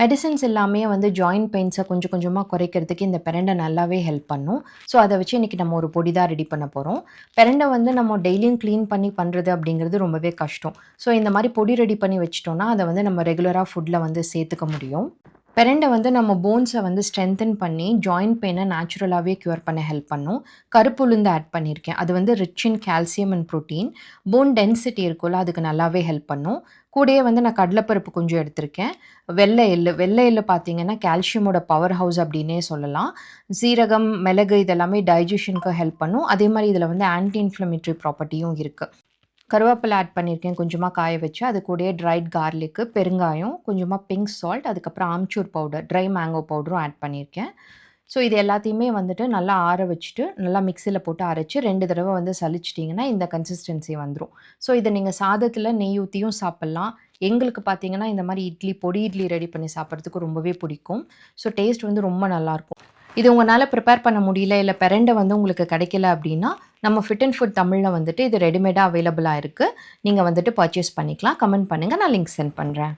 Medicines எல்லாமே வந்து joint பெயின்ஸை கொஞ்சம் கொஞ்சமாக குறைக்கிறதுக்கு இந்த பெரண்டை நல்லாவே ஹெல்ப் பண்ணும். ஸோ அதை வச்சு இன்றைக்கி நம்ம ஒரு பொடி தான் ரெடி பண்ண போகிறோம் பெரண்டை வந்து நம்ம டெய்லியும் க்ளீன் பண்ணி பண்ணுறது அப்படிங்கிறது ரொம்பவே கஷ்டம். ஸோ இந்த மாதிரி பொடி ரெடி பண்ணி வச்சிட்டோம்னா அதை வந்து நம்ம ரெகுலராக ஃபுட்டில் வந்து சேர்த்துக்க முடியும். பெரண்டை வந்து நம்ம போன்ஸை வந்து ஸ்ட்ரென்தன் பண்ணி ஜாயிண்ட் பெயினை நேச்சுரலாகவே க்யூர் பண்ண ஹெல்ப் பண்ணும். கருப்பு உளுந்து ஆட் பண்ணியிருக்கேன் அது வந்து rich in calcium and protein bone density இருக்கும்ல அதுக்கு நல்லாவே ஹெல்ப் பண்ணும். கூடயே வந்து நான் கடலைப்பருப்பு கொஞ்சம் எடுத்திருக்கேன். வெள்ளை எள்ளு வெள்ளை எள்ளு பார்த்தீங்கன்னா கால்சியமோட பவர் ஹவுஸ் அப்படின்னே சொல்லலாம். சீரகம் மிளகு இதெல்லாமே டைஜஷனுக்கு ஹெல்ப் பண்ணும். அதே மாதிரி இதில் வந்து ஆன்டி இன்ஃப்ளமேட்ரி ப்ராப்பர்ட்டியும் இருக்குது கருவேப்பிலை ஆட் பண்ணியிருக்கேன் கொஞ்சமாக காய வச்சு. அது கூடயே ட்ரைட் கார்லிக்கு பெருங்காயம் கொஞ்சமாக பிங்க் சால்ட் அதுக்கப்புறம் ஆம்ச்சூர் பவுடர் ட்ரை மேங்கோ பவுடரும் ஆட் பண்ணியிருக்கேன் ஸோ இது எல்லாத்தையுமே வந்துட்டு நல்லா ஆற வச்சுட்டு நல்லா மிக்சியில் போட்டு அரைச்சி ரெண்டு தடவை வந்து சலிச்சிட்டிங்கன்னா இந்த கன்சிஸ்டன்சி வந்துடும் ஸோ இதை நீங்கள் சாதத்தில் நெய் ஊற்றியும் சாப்பிட்லாம். எங்களுக்கு பார்த்தீங்கன்னா இந்த மாதிரி இட்லி பொடி இட்லி ரெடி பண்ணி சாப்பிட்றதுக்கு ரொம்பவே பிடிக்கும். ஸோ டேஸ்ட் வந்து ரொம்ப நல்லாயிருக்கும் இது உங்களால் ப்ரிப்பேர் பண்ண முடியல இல்லை பெரண்டை வந்து உங்களுக்கு கிடைக்கல அப்படின்னா நம்ம ஃபிட் அண்ட் ஃபுட் தமிழில் வந்துட்டு இது ரெடிமேடாக அவைலபிளாக இருக்குது நீங்கள் வந்துட்டு பர்ச்சேஸ் பண்ணிக்கலாம். கமெண்ட் பண்ணுங்கள் நான் லிங்க் சென்ட் பண்ணுறேன்